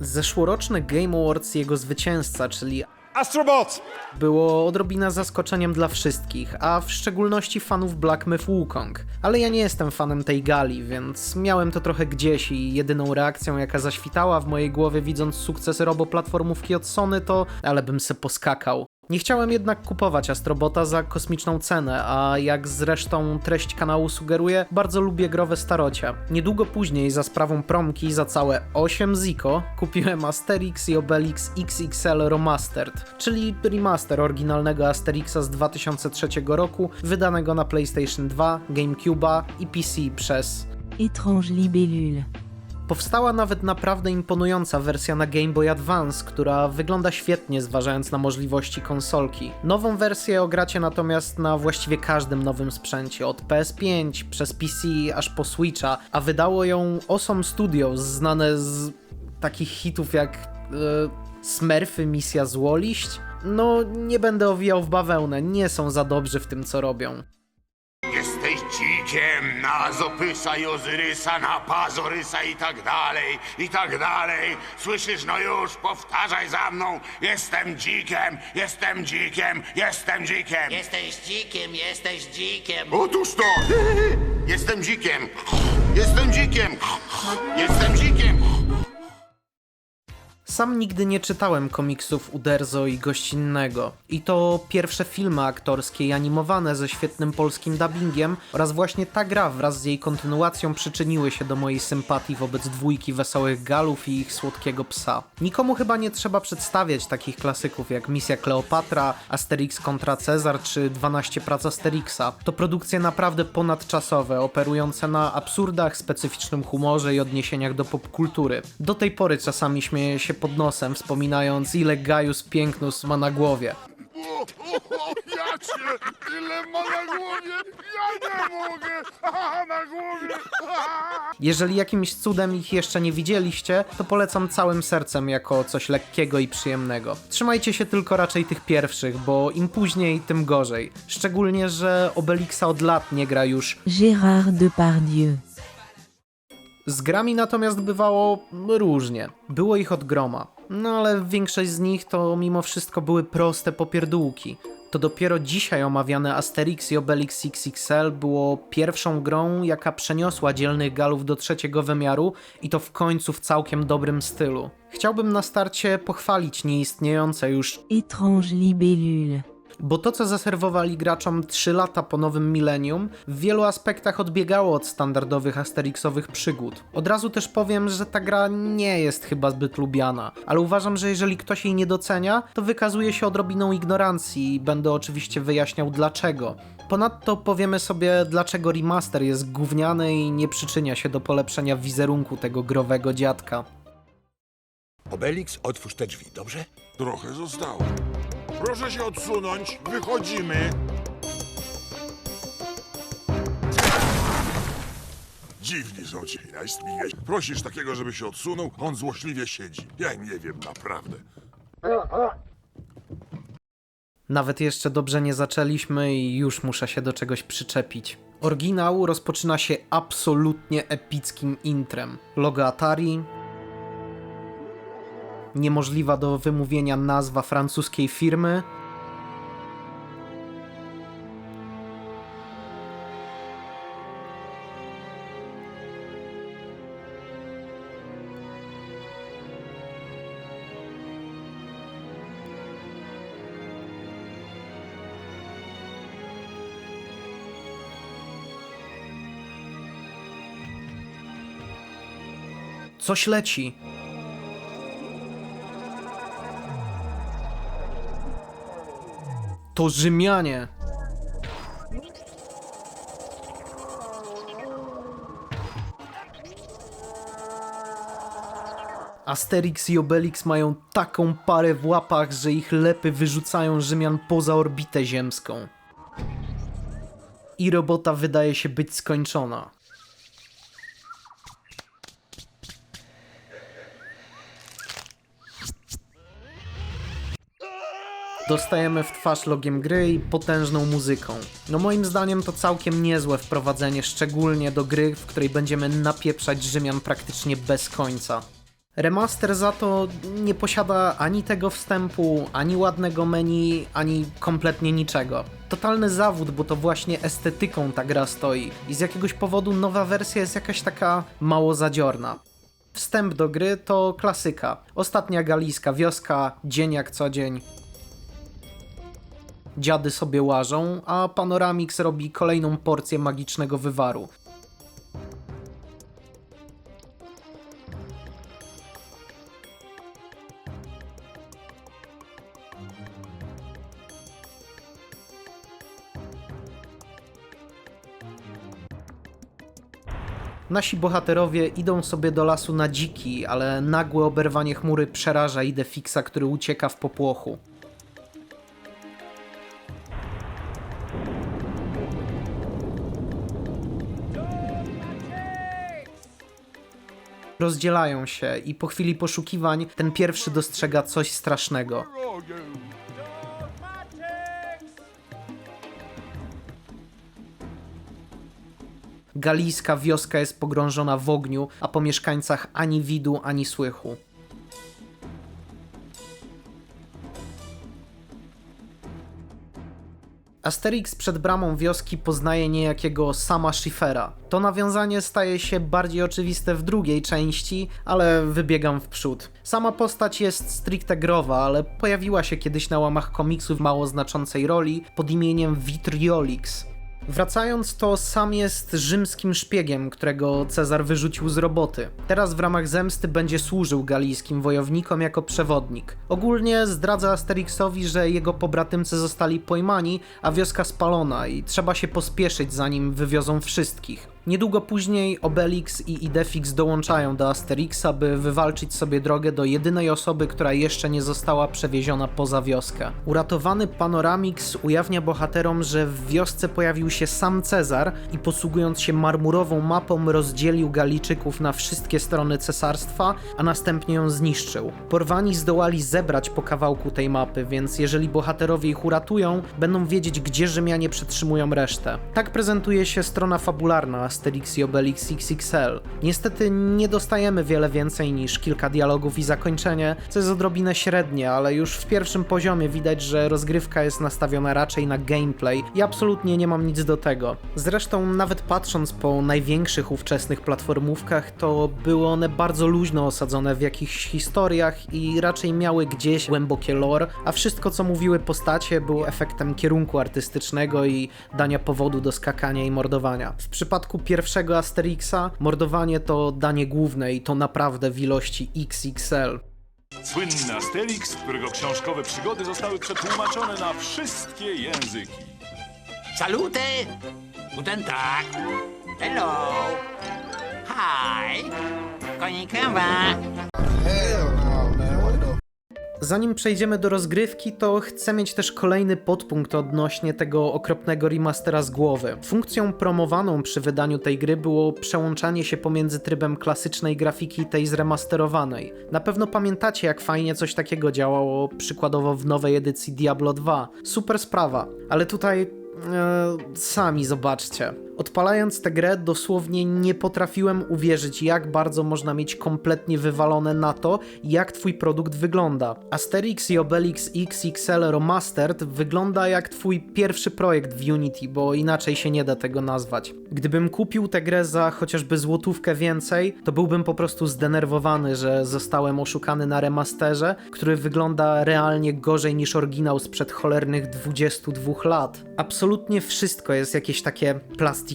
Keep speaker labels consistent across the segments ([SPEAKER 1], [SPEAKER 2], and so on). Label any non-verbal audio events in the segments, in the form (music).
[SPEAKER 1] Zeszłoroczny Game Awards jego zwycięzca, czyli
[SPEAKER 2] Astrobot!
[SPEAKER 1] było odrobinę zaskoczeniem dla wszystkich, a w szczególności fanów Black Myth Wukong. Ale ja nie jestem fanem tej gali, więc miałem to trochę gdzieś i jedyną reakcją jaka zaświtała w mojej głowie widząc sukces roboplatformówki od Sony to ale bym se poskakał. Nie chciałem jednak kupować Astrobota za kosmiczną cenę, a jak zresztą treść kanału sugeruje, bardzo lubię growe starocia. Niedługo później za sprawą promki za całe 8 ziko kupiłem Asterix i Obelix XXL Remastered, czyli remaster oryginalnego Asterixa z 2003 roku, wydanego na PlayStation 2, GameCube'a i PC przez
[SPEAKER 3] Étrange libellule.
[SPEAKER 1] Powstała nawet naprawdę imponująca wersja na Game Boy Advance, która wygląda świetnie zważając na możliwości konsolki. Nową wersję ogracie natomiast na właściwie każdym nowym sprzęcie, od PS5 przez PC aż po Switcha, a wydało ją Awesome Studios, znane z takich hitów jak e, Smurfy, Misja Złoliść. No, nie będę owijał w bawełnę, nie są za dobrzy w tym co robią.
[SPEAKER 4] Jesteś dzikiem na Zopysa i Ozyrysa, na Pazorysa i tak dalej, i tak dalej. Słyszysz, no już, powtarzaj za mną. Jestem dzikiem, jestem dzikiem, jestem dzikiem.
[SPEAKER 5] Jesteś dzikiem, jesteś dzikiem.
[SPEAKER 4] Otóż to! (laughs) Jestem dzikiem, jestem dzikiem, jestem dzikiem.
[SPEAKER 1] Sam nigdy nie czytałem komiksów Uderzo i Gościnnego. I to pierwsze filmy aktorskie i animowane ze świetnym polskim dubbingiem oraz właśnie ta gra wraz z jej kontynuacją przyczyniły się do mojej sympatii wobec dwójki Wesołych Galów i ich słodkiego psa. Nikomu chyba nie trzeba przedstawiać takich klasyków jak Misja Kleopatra, Asterix kontra Cezar czy 12 prac Asterixa. To produkcje naprawdę ponadczasowe, operujące na absurdach, specyficznym humorze i odniesieniach do popkultury. Do tej pory czasami śmieję się pod nosem, wspominając ile Gaius Pięknus ma na głowie.
[SPEAKER 4] O, o, o, ja cię, tyle ma na głowie, ja nie mogę, na głowie.
[SPEAKER 1] Jeżeli jakimś cudem ich jeszcze nie widzieliście, to polecam całym sercem jako coś lekkiego i przyjemnego. Trzymajcie się tylko raczej tych pierwszych, bo im później, tym gorzej. Szczególnie, że Obelixa od lat nie gra już
[SPEAKER 3] Gérard Depardieu.
[SPEAKER 1] Z grami natomiast bywało różnie. Było ich od groma. No ale większość z nich to mimo wszystko były proste popierdółki. To dopiero dzisiaj omawiane Asterix i Obelix XXL było pierwszą grą, jaka przeniosła dzielnych galów do trzeciego wymiaru i to w końcu w całkiem dobrym stylu. Chciałbym na starcie pochwalić nieistniejące już
[SPEAKER 3] Étrange libellule.
[SPEAKER 1] Bo to, co zaserwowali graczom 3 lata po nowym milenium, w wielu aspektach odbiegało od standardowych Asterixowych przygód. Od razu też powiem, że ta gra nie jest chyba zbyt lubiana, ale uważam, że jeżeli ktoś jej nie docenia, to wykazuje się odrobiną ignorancji i będę oczywiście wyjaśniał dlaczego. Ponadto powiemy sobie, dlaczego remaster jest gówniany i nie przyczynia się do polepszenia wizerunku tego growego dziadka.
[SPEAKER 6] Obelix, otwórz te drzwi, dobrze?
[SPEAKER 2] Trochę zostało. Proszę się odsunąć, wychodzimy. Dziwni są ci najstminie. Prosisz takiego, żeby się odsunął, on złośliwie siedzi. Ja nie wiem, naprawdę.
[SPEAKER 1] Nawet jeszcze dobrze nie zaczęliśmy i już muszę się do czegoś przyczepić. Oryginał rozpoczyna się absolutnie epickim intrem. Logo Atari, niemożliwa do wymówienia nazwa francuskiej firmy, coś leci. To Rzymianie. Asterix i Obelix mają taką parę w łapach, że ich lepy wyrzucają Rzymian poza orbitę ziemską. I robota wydaje się być skończona. Dostajemy w twarz logiem gry i potężną muzyką. No moim zdaniem to całkiem niezłe wprowadzenie, szczególnie do gry, w której będziemy napieprzać Rzymian praktycznie bez końca. Remaster za to nie posiada ani tego wstępu, ani ładnego menu, ani kompletnie niczego. Totalny zawód, bo to właśnie estetyką ta gra stoi i z jakiegoś powodu nowa wersja jest jakaś taka mało zadziorna. Wstęp do gry to klasyka. Ostatnia galijska wioska, dzień jak co dzień. Dziady sobie łażą, a Panoramix robi kolejną porcję magicznego wywaru. Nasi bohaterowie idą sobie do lasu na dziki, ale nagłe oberwanie chmury przeraża Idefixa, który ucieka w popłochu. Rozdzielają się i po chwili poszukiwań ten pierwszy dostrzega coś strasznego. Galijska wioska jest pogrążona w ogniu, a po mieszkańcach ani widu, ani słychu. Asterix przed bramą wioski poznaje niejakiego Sama Schiffera. To nawiązanie staje się bardziej oczywiste w drugiej części, ale wybiegam w przód. Sama postać jest stricte growa, ale pojawiła się kiedyś na łamach komiksu w mało znaczącej roli pod imieniem Vitriolix. Wracając, to sam jest rzymskim szpiegiem, którego Cezar wyrzucił z roboty. Teraz w ramach zemsty będzie służył galijskim wojownikom jako przewodnik. Ogólnie zdradza Asterixowi, że jego pobratymcy zostali pojmani, a wioska spalona i trzeba się pospieszyć zanim wywiozą wszystkich. Niedługo później Obelix i Idefix dołączają do Asterixa, by wywalczyć sobie drogę do jedynej osoby, która jeszcze nie została przewieziona poza wioskę. Uratowany Panoramix ujawnia bohaterom, że w wiosce pojawił się sam Cezar i posługując się marmurową mapą rozdzielił Galijczyków na wszystkie strony cesarstwa, a następnie ją zniszczył. Porwani zdołali zebrać po kawałku tej mapy, więc jeżeli bohaterowie ich uratują, będą wiedzieć, gdzie Rzymianie przetrzymują resztę. Tak prezentuje się strona fabularna Asterix i Obelix XXL. Niestety nie dostajemy wiele więcej niż kilka dialogów i zakończenie, co jest odrobinę średnie, ale już w pierwszym poziomie widać, że rozgrywka jest nastawiona raczej na gameplay i absolutnie nie mam nic do tego. Zresztą nawet patrząc po największych ówczesnych platformówkach, to były one bardzo luźno osadzone w jakichś historiach i raczej miały gdzieś głębokie lore, a wszystko co mówiły postacie było efektem kierunku artystycznego i dania powodu do skakania i mordowania. W przypadku pierwszego Asterixa mordowanie to danie główne i to naprawdę w ilości XXL.
[SPEAKER 7] Słynny Asterix, którego książkowe przygody zostały przetłumaczone na wszystkie języki.
[SPEAKER 5] Salute! Guten Tag! Hello! Hi! Konnichiwa!
[SPEAKER 1] Zanim przejdziemy do rozgrywki, to chcę mieć też kolejny podpunkt odnośnie tego okropnego remastera z głowy. Funkcją promowaną przy wydaniu tej gry było przełączanie się pomiędzy trybem klasycznej grafiki i tej zremasterowanej. Na pewno pamiętacie, jak fajnie coś takiego działało przykładowo w nowej edycji Diablo 2. Super sprawa, ale tutaj E, sami zobaczcie. Odpalając tę grę, dosłownie nie potrafiłem uwierzyć, jak bardzo można mieć kompletnie wywalone na to, jak twój produkt wygląda. Asterix i Obelix XXL Remastered wygląda jak twój pierwszy projekt w Unity, bo inaczej się nie da tego nazwać. Gdybym kupił tę grę za chociażby złotówkę więcej, to byłbym po prostu zdenerwowany, że zostałem oszukany na remasterze, który wygląda realnie gorzej niż oryginał sprzed cholernych 22 lat. Absolutnie wszystko jest jakieś takie plastikowe,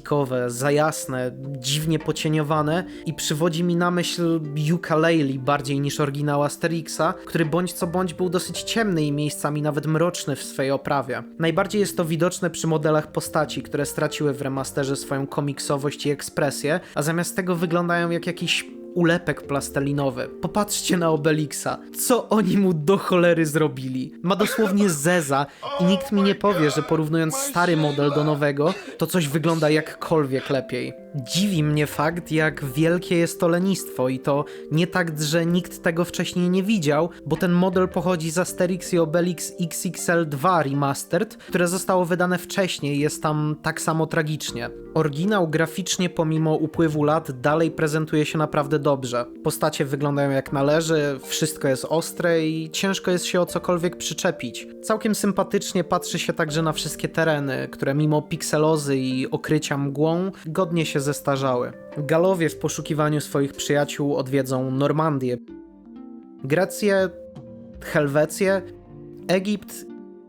[SPEAKER 1] za jasne, dziwnie pocieniowane i przywodzi mi na myśl ukulele bardziej niż oryginał Asterixa, który bądź co bądź był dosyć ciemny i miejscami nawet mroczny w swej oprawie. Najbardziej jest to widoczne przy modelach postaci, które straciły w remasterze swoją komiksowość i ekspresję, a zamiast tego wyglądają jak jakiś ulepek plastelinowy. Popatrzcie na Obelixa. Co oni mu do cholery zrobili? Ma dosłownie zeza i nikt mi nie powie, że porównując stary model do nowego, to coś wygląda jakkolwiek lepiej. Dziwi mnie fakt, jak wielkie jest to lenistwo i to nie tak, że nikt tego wcześniej nie widział, bo ten model pochodzi z Asterix i Obelix XXL 2 Remastered, które zostało wydane wcześniej, jest tam tak samo tragicznie. Oryginał graficznie pomimo upływu lat dalej prezentuje się naprawdę dobrze. Postacie wyglądają jak należy, wszystko jest ostre i ciężko jest się o cokolwiek przyczepić. Całkiem sympatycznie patrzy się także na wszystkie tereny, które mimo pikselozy i okrycia mgłą godnie się zestarzały. Galowie w poszukiwaniu swoich przyjaciół odwiedzą Normandię, Grecję, Helwecję, Egipt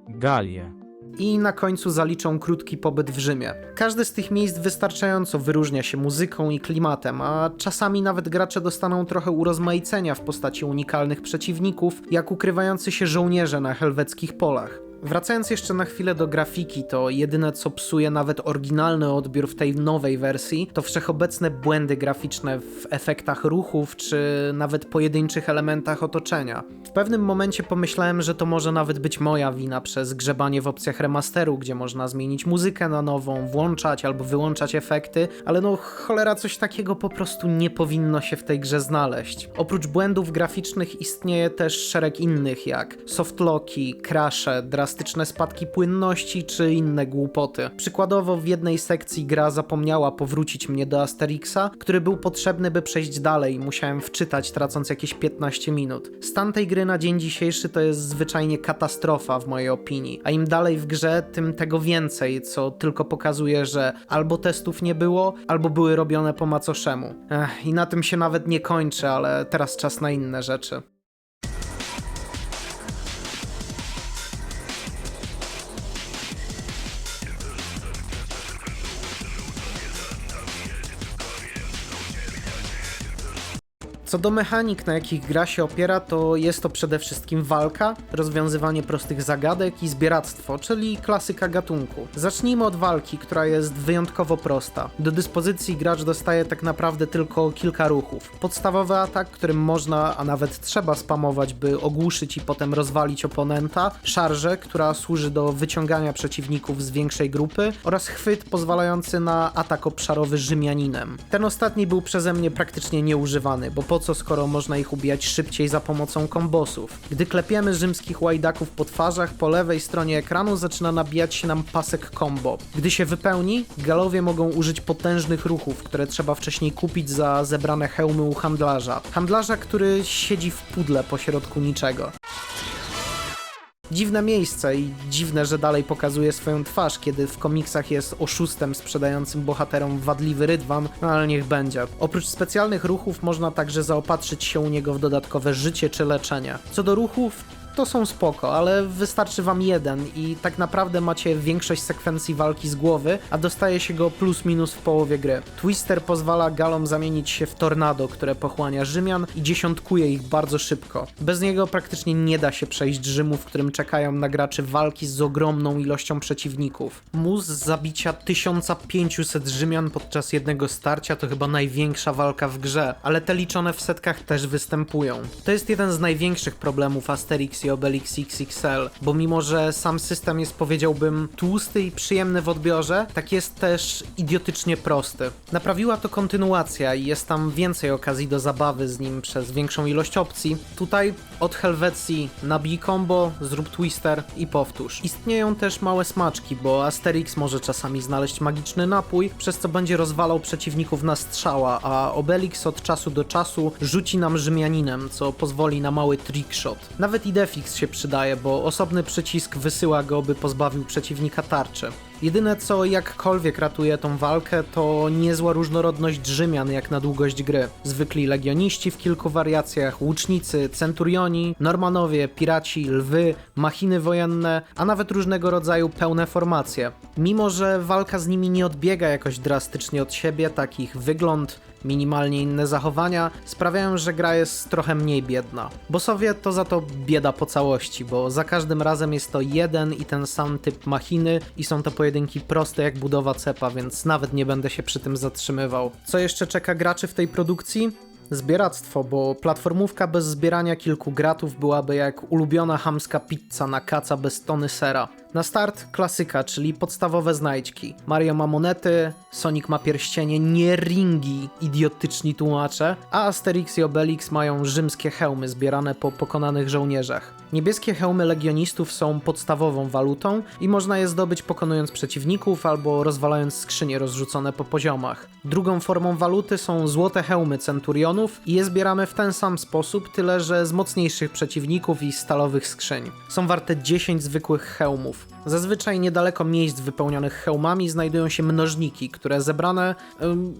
[SPEAKER 8] Galię.
[SPEAKER 1] i na końcu zaliczą krótki pobyt w Rzymie. Każde z tych miejsc wystarczająco wyróżnia się muzyką i klimatem, a czasami nawet gracze dostaną trochę urozmaicenia w postaci unikalnych przeciwników, jak ukrywający się żołnierze na helweckich polach. Wracając jeszcze na chwilę do grafiki, to jedyne co psuje nawet oryginalny odbiór w tej nowej wersji, to wszechobecne błędy graficzne w efektach ruchów czy nawet pojedynczych elementach otoczenia. W pewnym momencie pomyślałem, że to może nawet być moja wina przez grzebanie w opcjach remasteru, gdzie można zmienić muzykę na nową, włączać albo wyłączać efekty, ale no cholera coś takiego po prostu nie powinno się w tej grze znaleźć. Oprócz błędów graficznych istnieje też szereg innych jak softlocki, crashe, drastyczne spadki płynności czy inne głupoty. Przykładowo w jednej sekcji gra zapomniała powrócić mnie do Asterixa, który był potrzebny by przejść dalej musiałem wczytać tracąc jakieś 15 minut. Stan tej gry na dzień dzisiejszy to jest zwyczajnie katastrofa w mojej opinii, a im dalej w grze, tym tego więcej, co tylko pokazuje, że albo testów nie było, albo były robione po macoszemu. Ech, I na tym się nawet nie kończy, ale teraz czas na inne rzeczy. Co do mechanik, na jakich gra się opiera, to jest to przede wszystkim walka, rozwiązywanie prostych zagadek i zbieractwo, czyli klasyka gatunku. Zacznijmy od walki, która jest wyjątkowo prosta. Do dyspozycji gracz dostaje tak naprawdę tylko kilka ruchów. Podstawowy atak, którym można, a nawet trzeba spamować, by ogłuszyć i potem rozwalić oponenta, szarżę, która służy do wyciągania przeciwników z większej grupy oraz chwyt pozwalający na atak obszarowy Rzymianinem. Ten ostatni był przeze mnie praktycznie nieużywany, bo po co skoro można ich ubijać szybciej za pomocą kombosów. Gdy klepiemy rzymskich łajdaków po twarzach, po lewej stronie ekranu zaczyna nabijać się nam pasek combo. Gdy się wypełni, galowie mogą użyć potężnych ruchów, które trzeba wcześniej kupić za zebrane hełmy u handlarza. Handlarza, który siedzi w pudle pośrodku niczego. Dziwne miejsce i dziwne, że dalej pokazuje swoją twarz, kiedy w komiksach jest oszustem sprzedającym bohaterom wadliwy rydwan, no ale niech będzie. Oprócz specjalnych ruchów można także zaopatrzyć się u niego w dodatkowe życie czy leczenie. Co do ruchów, to są spoko, ale wystarczy wam jeden i tak naprawdę macie większość sekwencji walki z głowy, a dostaje się go plus minus w połowie gry. Twister pozwala galom zamienić się w tornado, które pochłania Rzymian i dziesiątkuje ich bardzo szybko. Bez niego praktycznie nie da się przejść Rzymu, w którym czekają na graczy walki z ogromną ilością przeciwników. Mus zabicia 1500 Rzymian podczas jednego starcia to chyba największa walka w grze, ale te liczone w setkach też występują. To jest jeden z największych problemów Asterix i Obelix XXL, bo mimo, że sam system jest powiedziałbym tłusty i przyjemny w odbiorze, tak jest też idiotycznie prosty. Naprawiła to kontynuacja i jest tam więcej okazji do zabawy z nim przez większą ilość opcji. Tutaj od Helwecji nabij combo, zrób twister i powtórz. Istnieją też małe smaczki, bo Asterix może czasami znaleźć magiczny napój, przez co będzie rozwalał przeciwników na strzała, a Obelix od czasu do czasu rzuci nam Rzymianinem, co pozwoli na mały trickshot. Nawet Idefix się przydaje, bo osobny przycisk wysyła go, by pozbawił przeciwnika tarczy. Jedyne co jakkolwiek ratuje tą walkę to niezła różnorodność Rzymian jak na długość gry. Zwykli legioniści w kilku wariacjach, łucznicy, centurioni, normanowie, piraci, lwy, machiny wojenne, a nawet różnego rodzaju pełne formacje. Mimo, że walka z nimi nie odbiega jakoś drastycznie od siebie, tak ich wygląd, minimalnie inne zachowania sprawiają, że gra jest trochę mniej biedna. Bossowie to za to bieda po całości, bo za każdym razem jest to jeden i ten sam typ machiny i są to pojedynki proste jak budowa cepa, więc nawet nie będę się przy tym zatrzymywał. Co jeszcze czeka graczy w tej produkcji? Zbieractwo, bo platformówka bez zbierania kilku gratów byłaby jak ulubiona hamska pizza na kaca bez tony sera. Na start klasyka, czyli podstawowe znajdźki. Mario ma monety, Sonic ma pierścienie, nie ringi, idiotyczni tłumacze, a Asterix i Obelix mają rzymskie hełmy zbierane po pokonanych żołnierzach. Niebieskie hełmy legionistów są podstawową walutą i można je zdobyć pokonując przeciwników albo rozwalając skrzynie rozrzucone po poziomach. Drugą formą waluty są złote hełmy centurionów i je zbieramy w ten sam sposób, tyle że z mocniejszych przeciwników i stalowych skrzyń. Są warte 10 zwykłych hełmów. Zazwyczaj niedaleko miejsc wypełnionych hełmami znajdują się mnożniki, które zebrane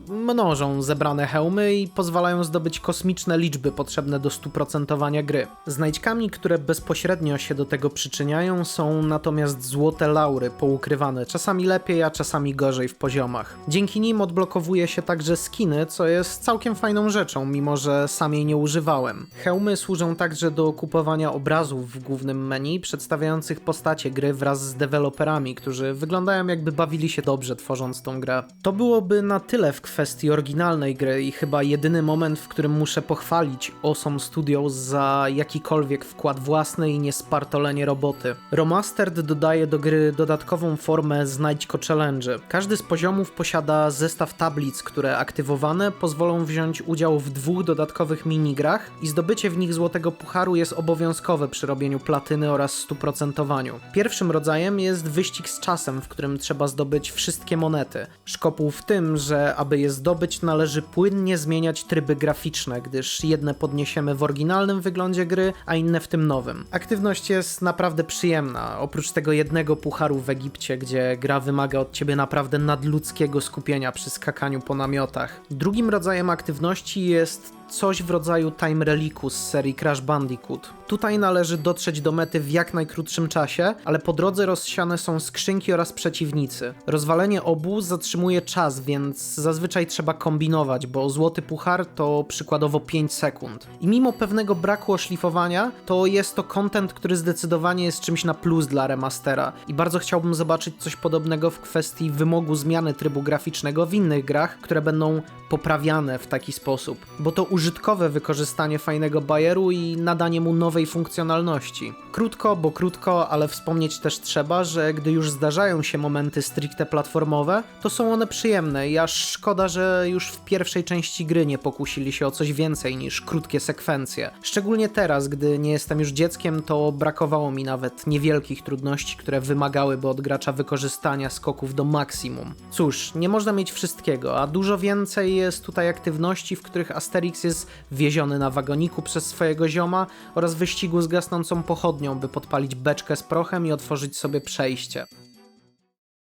[SPEAKER 1] mnożą zebrane hełmy i pozwalają zdobyć kosmiczne liczby potrzebne do stuprocentowania gry. Znajdźkami, które bezpośrednio się do tego przyczyniają, są natomiast złote laury poukrywane, czasami lepiej, a czasami gorzej w poziomach. Dzięki nim odblokowuje się także skiny, co jest całkiem fajną rzeczą, mimo że sam jej nie używałem. Hełmy służą także do kupowania obrazów w głównym menu, przedstawiających postacie gry wraz z deweloperami, którzy wyglądają jakby bawili się dobrze tworząc tą grę. To byłoby na tyle w kwestii oryginalnej gry i chyba jedyny moment, w którym muszę pochwalić Awesome Studios za jakikolwiek wkład własny i niespartolenie roboty. Remastered dodaje do gry dodatkową formę Znajdźko Challenge. Każdy z poziomów posiada zestaw tablic, które aktywowane pozwolą wziąć udział w dwóch dodatkowych minigrach i zdobycie w nich złotego pucharu jest obowiązkowe przy robieniu platyny oraz stuprocentowaniu. Pierwszym rodzajem jest wyścig z czasem, w którym trzeba zdobyć wszystkie monety. Szkopuł w tym, że aby je zdobyć należy płynnie zmieniać tryby graficzne, gdyż jedne podniesiemy w oryginalnym wyglądzie gry, a inne w tym nowym. Aktywność jest naprawdę przyjemna, oprócz tego jednego pucharu w Egipcie, gdzie gra wymaga od ciebie naprawdę nadludzkiego skupienia przy skakaniu po namiotach. Drugim rodzajem aktywności jest coś w rodzaju Time Relicu z serii Crash Bandicoot. Tutaj należy dotrzeć do mety w jak najkrótszym czasie, ale po drodze rozsiane są skrzynki oraz przeciwnicy. Rozwalenie obu zatrzymuje czas, więc zazwyczaj trzeba kombinować, bo złoty puchar to przykładowo 5 sekund. I mimo pewnego braku oszlifowania, to jest to content, który zdecydowanie jest czymś na plus dla remastera i bardzo chciałbym zobaczyć coś podobnego w kwestii wymogu zmiany trybu graficznego w innych grach, które będą poprawiane w taki sposób, bo to użytkowe wykorzystanie fajnego bajeru i nadanie mu nowej funkcjonalności. Krótko, bo krótko, ale wspomnieć też trzeba, że gdy już zdarzają się momenty stricte platformowe, to są one przyjemne i aż szkoda, że już w pierwszej części gry nie pokusili się o coś więcej niż krótkie sekwencje. Szczególnie teraz, gdy nie jestem już dzieckiem, to brakowało mi nawet niewielkich trudności, które wymagałyby od gracza wykorzystania skoków do maksimum. Cóż, nie można mieć wszystkiego, a dużo więcej jest tutaj aktywności, w których Asterix jest wieziony na wagoniku przez swojego zioma oraz wyścigu z gasnącą pochodnią, by podpalić beczkę z prochem i otworzyć sobie przejście.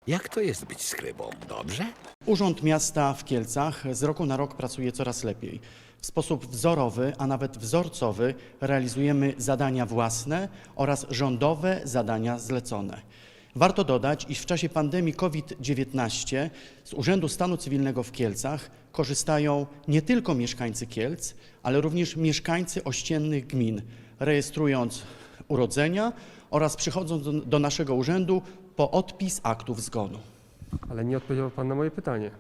[SPEAKER 6] Jak to jest być skrybą? Dobrze?
[SPEAKER 8] Urząd Miasta w Kielcach z roku na rok pracuje coraz lepiej. W sposób wzorowy, a nawet wzorcowy realizujemy zadania własne oraz rządowe zadania zlecone. Warto dodać, iż w czasie pandemii COVID-19 z Urzędu Stanu Cywilnego w Kielcach korzystają nie tylko mieszkańcy Kielc, ale również mieszkańcy ościennych gmin, rejestrując urodzenia oraz przychodząc do, do naszego urzędu po odpis aktów zgonu.
[SPEAKER 9] Ale nie odpowiedział pan na moje pytanie.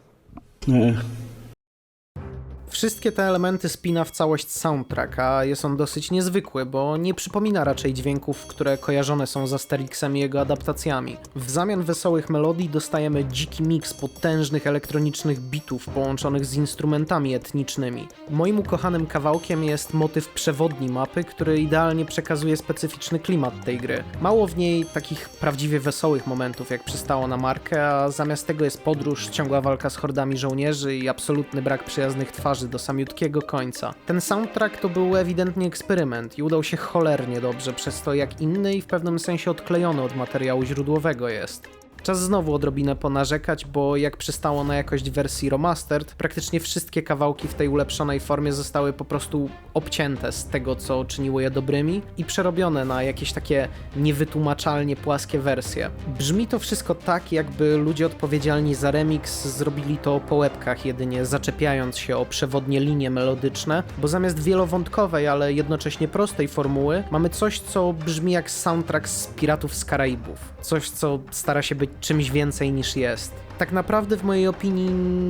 [SPEAKER 1] Wszystkie te elementy spina w całość soundtrack, a jest on dosyć niezwykły, bo nie przypomina raczej dźwięków, które kojarzone są z Asterixem i jego adaptacjami. W zamian wesołych melodii dostajemy dziki miks potężnych elektronicznych bitów połączonych z instrumentami etnicznymi. Moim ukochanym kawałkiem jest motyw przewodni mapy, który idealnie przekazuje specyficzny klimat tej gry. Mało w niej takich prawdziwie wesołych momentów, jak przystało na markę, a zamiast tego jest podróż, ciągła walka z hordami żołnierzy i absolutny brak przyjaznych twarzy do samiutkiego końca. Ten soundtrack to był ewidentnie eksperyment i udał się cholernie dobrze przez to, jak inny i w pewnym sensie odklejony od materiału źródłowego jest. Czas znowu odrobinę ponarzekać, bo jak przystało na jakość wersji remastered, praktycznie wszystkie kawałki w tej ulepszonej formie zostały po prostu obcięte z tego, co czyniło je dobrymi i przerobione na jakieś takie niewytłumaczalnie płaskie wersje. Brzmi to wszystko tak, jakby ludzie odpowiedzialni za remix zrobili to po łebkach jedynie zaczepiając się o przewodnie linie melodyczne, bo zamiast wielowątkowej, ale jednocześnie prostej formuły, mamy coś, co brzmi jak soundtrack z Piratów z Karaibów. Coś, co stara się być czymś więcej niż jest. Tak naprawdę w mojej opinii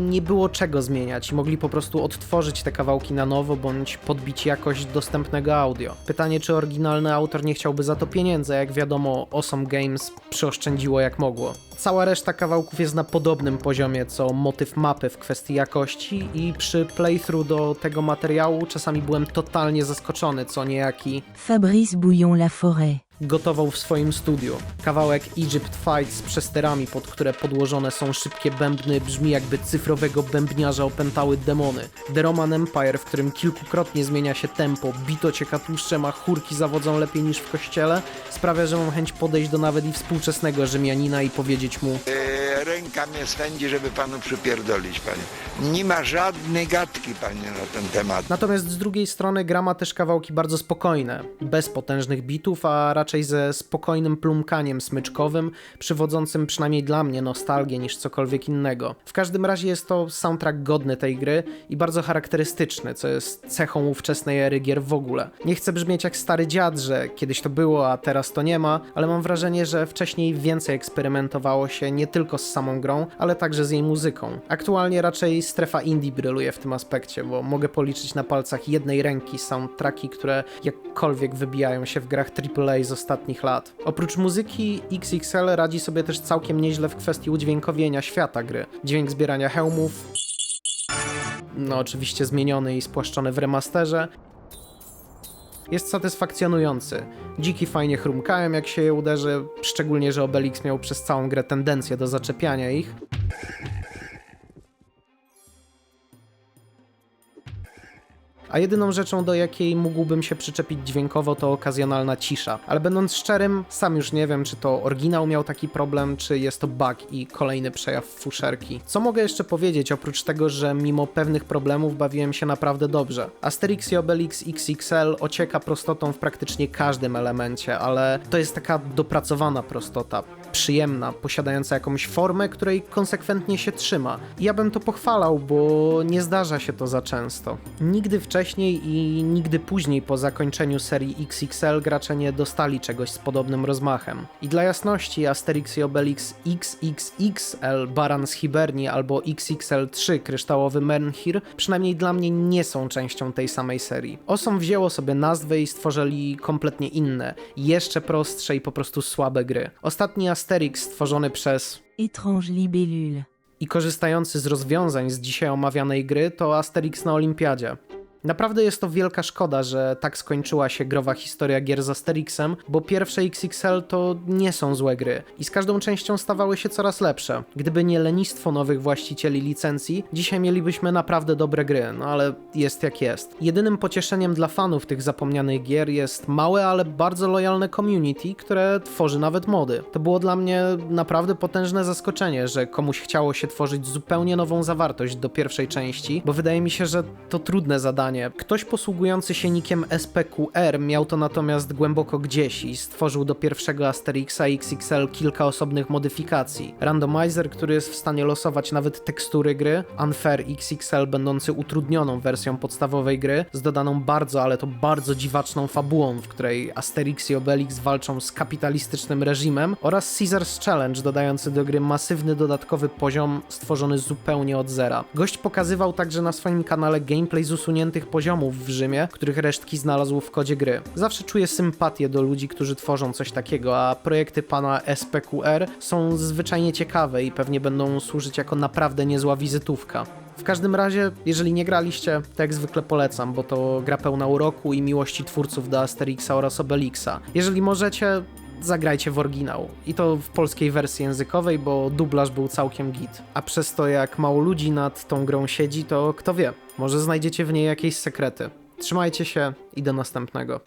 [SPEAKER 1] nie było czego zmieniać i mogli po prostu odtworzyć te kawałki na nowo bądź podbić jakość dostępnego audio. Pytanie, czy oryginalny autor nie chciałby za to pieniędzy, jak wiadomo, Awesome Games przyoszczędziło jak mogło. Cała reszta kawałków jest na podobnym poziomie co motyw mapy w kwestii jakości i przy playthrough do tego materiału czasami byłem totalnie zaskoczony, co niejaki
[SPEAKER 3] Fabrice Bouillon-Laforêt.
[SPEAKER 1] Gotował w swoim studiu. Kawałek Egypt Fight z przesterami, pod które podłożone są szybkie bębny, brzmi jakby cyfrowego bębniarza opętały demony. The Roman Empire, w którym kilkukrotnie zmienia się tempo, bito cię katuszczem, a chórki zawodzą lepiej niż w kościele, sprawia, że mam chęć podejść do nawet i współczesnego Rzymianina i powiedzieć mu
[SPEAKER 10] E, ręka mnie swędzi, żeby panu przypierdolić, panie. Nie ma żadnej gadki, panie, na ten temat.
[SPEAKER 1] Natomiast z drugiej strony gra ma też kawałki bardzo spokojne, bez potężnych bitów, a raczej ze spokojnym plumkaniem smyczkowym, przywodzącym przynajmniej dla mnie nostalgię niż cokolwiek innego. W każdym razie jest to soundtrack godny tej gry i bardzo charakterystyczny, co jest cechą ówczesnej ery gier w ogóle. Nie chcę brzmieć jak stary dziad, że kiedyś to było, a teraz to nie ma, ale mam wrażenie, że wcześniej więcej eksperymentowało się nie tylko z samą grą, ale także z jej muzyką. Aktualnie raczej strefa indie bryluje w tym aspekcie, bo mogę policzyć na palcach jednej ręki soundtracki, które jakkolwiek wybijają się w grach AAA z ostatnich lat. Oprócz muzyki, XXL radzi sobie też całkiem nieźle w kwestii udźwiękowienia świata gry. Dźwięk zbierania hełmów, no oczywiście zmieniony i spłaszczony w remasterze, jest satysfakcjonujący. Dziki fajnie chrumkają jak się je uderzy, szczególnie, że Obelix miał przez całą grę tendencję do zaczepiania ich. A jedyną rzeczą, do jakiej mógłbym się przyczepić dźwiękowo, to okazjonalna cisza. Ale będąc szczerym, sam już nie wiem, czy to oryginał miał taki problem, czy jest to bug i kolejny przejaw fuszerki. Co mogę jeszcze powiedzieć, oprócz tego, że mimo pewnych problemów bawiłem się naprawdę dobrze. Asterix i Obelix XXL ocieka prostotą w praktycznie każdym elemencie, ale to jest taka dopracowana prostota, przyjemna, posiadająca jakąś formę, której konsekwentnie się trzyma. Ja bym to pochwalał, bo nie zdarza się to za często. Nigdy wcześniej i nigdy później po zakończeniu serii XXL gracze nie dostali czegoś z podobnym rozmachem. I dla jasności, Asterix i Obelix XXXL Baran z Hiberni albo XXL3 Kryształowy Menhir przynajmniej dla mnie nie są częścią tej samej serii. Osom wzięło sobie nazwę i stworzyli kompletnie inne, jeszcze prostsze i po prostu słabe gry. Ostatni Asterix stworzony przez
[SPEAKER 3] Étrange libellule.
[SPEAKER 1] i korzystający z rozwiązań z dzisiaj omawianej gry to Asterix na Olimpiadzie. Naprawdę jest to wielka szkoda, że tak skończyła się growa historia gier z Asterixem, bo pierwsze XXL to nie są złe gry i z każdą częścią stawały się coraz lepsze. Gdyby nie lenistwo nowych właścicieli licencji, dzisiaj mielibyśmy naprawdę dobre gry, no ale jest jak jest. Jedynym pocieszeniem dla fanów tych zapomnianych gier jest małe, ale bardzo lojalne community, które tworzy nawet mody. To było dla mnie naprawdę potężne zaskoczenie, że komuś chciało się tworzyć zupełnie nową zawartość do pierwszej części, bo wydaje mi się, że to trudne zadanie. Ktoś posługujący się nikiem SPQR miał to natomiast głęboko gdzieś i stworzył do pierwszego Asterixa XXL kilka osobnych modyfikacji. Randomizer, który jest w stanie losować nawet tekstury gry, Unfair XXL będący utrudnioną wersją podstawowej gry, z dodaną bardzo, ale to bardzo dziwaczną fabułą, w której Asterix i Obelix walczą z kapitalistycznym reżimem oraz Caesar's Challenge, dodający do gry masywny dodatkowy poziom stworzony zupełnie od zera. Gość pokazywał także na swoim kanale gameplay z usuniętych poziomów w Rzymie, których resztki znalazł w kodzie gry. Zawsze czuję sympatię do ludzi, którzy tworzą coś takiego, a projekty pana SPQR są zwyczajnie ciekawe i pewnie będą służyć jako naprawdę niezła wizytówka. W każdym razie, jeżeli nie graliście, to jak zwykle polecam, bo to gra pełna uroku i miłości twórców do Asterixa oraz Obelixa. Jeżeli możecie, zagrajcie w oryginał. I to w polskiej wersji językowej, bo dublaż był całkiem git. A przez to, jak mało ludzi nad tą grą siedzi, to kto wie, może znajdziecie w niej jakieś sekrety. Trzymajcie się i do następnego.